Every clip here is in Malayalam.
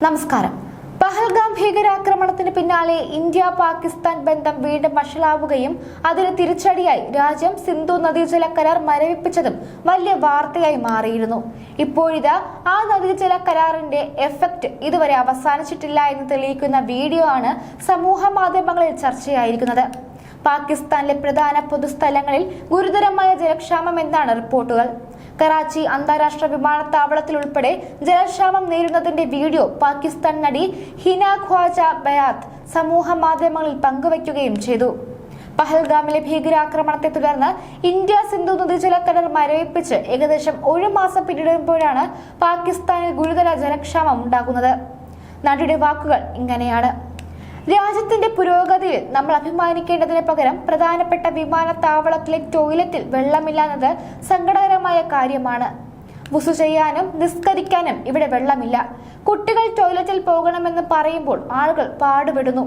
നമസ്കാരം. പഹൽഗാം ഭീകരാക്രമണത്തിന് പിന്നാലെ ഇന്ത്യ പാകിസ്ഥാൻ ബന്ധം വീണ്ടും വഷളാവുകയും അതിന് തിരിച്ചടിയായി രാജ്യം സിന്ധു നദീജല കരാർ മരവിപ്പിച്ചതും വലിയ വാർത്തയായി മാറിയിരുന്നു. ഇപ്പോഴിത് ആ നദീജല കരാറിന്റെ എഫക്റ്റ് ഇതുവരെ അവസാനിച്ചിട്ടില്ല എന്ന് തെളിയിക്കുന്ന വീഡിയോ ആണ് സമൂഹ മാധ്യമങ്ങളിൽ ചർച്ചയായിരിക്കുന്നത്. പാകിസ്ഥാനിലെ പ്രധാന പൊതുസ്ഥലങ്ങളിൽ ഗുരുതരമായ ജലക്ഷാമം എന്നാണ് റിപ്പോർട്ടുകൾ. കറാച്ചി അന്താരാഷ്ട്ര വിമാനത്താവളത്തിൽ ഉൾപ്പെടെ ജലക്ഷാമം നേരിടുന്നതിന്റെ വീഡിയോ പാകിസ്ഥാൻ നടി ഹിന ഖ്വാജ ബയാത്ത് സമൂഹ മാധ്യമങ്ങളിൽ പങ്കുവയ്ക്കുകയും ചെയ്തു. പഹൽഗാമിലെ ഭീകരാക്രമണത്തെ തുടർന്ന് ഇന്ത്യ സിന്ധു നദീജല കടൽ മരവിപ്പിച്ച് ഏകദേശം ഒരു മാസം പിന്നിടുമ്പോഴാണ് പാകിസ്ഥാനിൽ ഗുരുതര ജലക്ഷാമം ഉണ്ടാകുന്നത്. നടിയുടെ വാക്കുകൾ ഇങ്ങനെയാണ്. രാജ്യത്തിന്റെ പുരോഗതിയിൽ നമ്മൾ അഭിമാനിക്കേണ്ടതിന് പകരം പ്രധാനപ്പെട്ട വിമാനത്താവളത്തിലെ ടോയ്ലറ്റിൽ വെള്ളമില്ലാന്നത് സങ്കടകരമായ കാര്യമാണ്. വുസു ചെയ്യാനും നിസ്കരിക്കാനും ഇവിടെ വെള്ളമില്ല. കുട്ടികൾ ടോയ്ലറ്റിൽ പോകണമെന്ന് പറയുമ്പോൾ ആളുകൾ പാടുപെടുന്നു.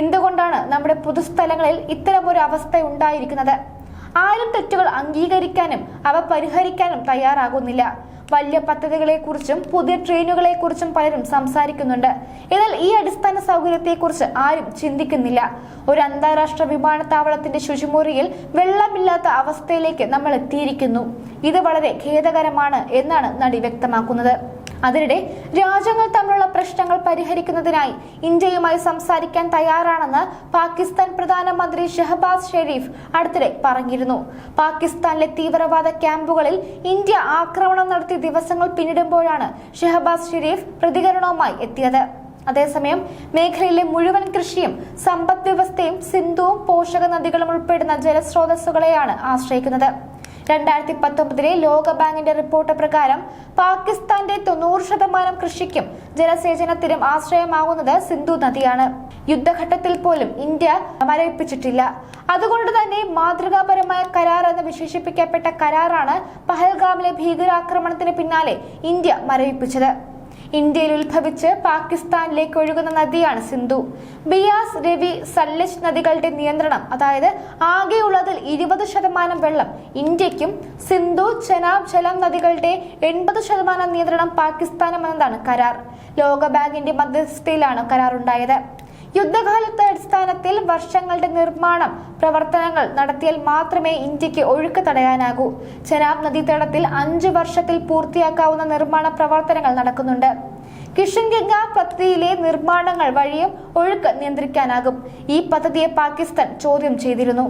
എന്തുകൊണ്ടാണ് നമ്മുടെ പൊതുസ്ഥലങ്ങളിൽ ഇത്തരമൊരു അവസ്ഥ ഉണ്ടായിരിക്കുന്നത്? ആരും തെറ്റുകൾ അംഗീകരിക്കാനും അവ പരിഹരിക്കാനും തയ്യാറാകുന്നില്ല. വലിയ പദ്ധതികളെക്കുറിച്ചും പുതിയ ട്രെയിനുകളെക്കുറിച്ചും പലരും സംസാരിക്കുന്നുണ്ട്. എന്നാൽ ഈ അടിസ്ഥാന സൗകര്യത്തെക്കുറിച്ച് ആരും ചിന്തിക്കുന്നില്ല. ഒരു അന്താരാഷ്ട്ര വിമാനത്താവളത്തിന്റെ ശുചിമുറിയിൽ വെള്ളമില്ലാത്ത അവസ്ഥയിലേക്ക് നമ്മൾ എത്തിയിരിക്കുന്നു ഇത് വളരെ ഖേദകരമാണ് എന്നാണ് നടി വ്യക്തമാക്കുന്നത്. അതിനിടെ രാജ്യങ്ങൾ തമ്മിലുള്ള പ്രശ്നങ്ങൾ പരിഹരിക്കുന്നതിനായി ഇന്ത്യയുമായി സംസാരിക്കാൻ തയ്യാറാണെന്ന് പാകിസ്ഥാൻ പ്രധാനമന്ത്രി ഷെഹബാസ് ഷെരീഫ് അടുത്തിടെ പറഞ്ഞിരുന്നു. പാകിസ്ഥാനിലെ തീവ്രവാദ ക്യാമ്പുകളിൽ ഇന്ത്യ ആക്രമണം നടത്തിയ ദിവസങ്ങൾ പിന്നിടുമ്പോഴാണ് ഷെഹബാസ് ഷെരീഫ് പ്രതികരണവുമായി എത്തിയത്. അതേസമയം മേഖലയിലെ മുഴുവൻ കൃഷിയും സമ്പദ് വ്യവസ്ഥയും സിന്ധുവും പോഷക നദികളും ഉൾപ്പെടുന്ന ജലസ്രോതസ്സുകളെയാണ് ആശ്രയിക്കുന്നത്. രണ്ടായിരത്തി പത്തൊമ്പതിലെ ലോകബാങ്കിന്റെ റിപ്പോർട്ട് പ്രകാരം പാകിസ്ഥാന്റെ തൊണ്ണൂറ് ശതമാനം കൃഷിക്കും ജലസേചനത്തിനും ആശ്രയമാകുന്നത് സിന്ധു നദിയാണ്. യുദ്ധഘട്ടത്തിൽ പോലും ഇന്ത്യ മരവിപ്പിച്ചിട്ടില്ല. അതുകൊണ്ട് തന്നെ മാതൃകാപരമായ കരാർ എന്ന് വിശേഷിപ്പിക്കപ്പെട്ട കരാറാണ് പഹൽഗാമിലെ ഭീകരാക്രമണത്തിന് പിന്നാലെ ഇന്ത്യ മരവിപ്പിച്ചത്. ഇന്ത്യയിൽ ഉത്ഭവിച്ച് പാകിസ്ഥാനിലേക്ക് ഒഴുകുന്ന നദിയാണ് സിന്ധു. ബിയാസ് രവി സല്ലജ് നദികളുടെ നിയന്ത്രണം അതായത് ആകെയുള്ളതിൽ ഇരുപത് ശതമാനം വെള്ളം ഇന്ത്യക്കും സിന്ധു ചെനാബ് ജലം നദികളുടെ എൺപത് ശതമാനം നിയന്ത്രണം പാകിസ്ഥാനും എന്നതാണ് കരാർ. ലോകബാങ്കിന്റെ മധ്യസ്ഥയിലാണ് കരാർ ഉണ്ടായത് യുദ്ധകാലത്തെ അടിസ്ഥാനത്തിൽ വർഷങ്ങളുടെ നിർമ്മാണം പ്രവർത്തനങ്ങൾ നടത്തിയാൽ മാത്രമേ ഇന്ത്യയ്ക്ക് ഒഴുക്ക് തടയാനാകൂ. ചെനാബ് നദീതടത്തിൽ അഞ്ച് വർഷത്തിൽ പൂർത്തിയാക്കാവുന്ന നിർമ്മാണ പ്രവർത്തനങ്ങൾ നടക്കുന്നുണ്ട്. കിഷൻ ഗംഗ പദ്ധതിയിലെ നിർമ്മാണങ്ങൾ വഴിയും ഒഴുക്ക് നിയന്ത്രിക്കാനാകും. ഈ പദ്ധതിയെ പാകിസ്ഥാൻ ചോദ്യം ചെയ്തിരുന്നു.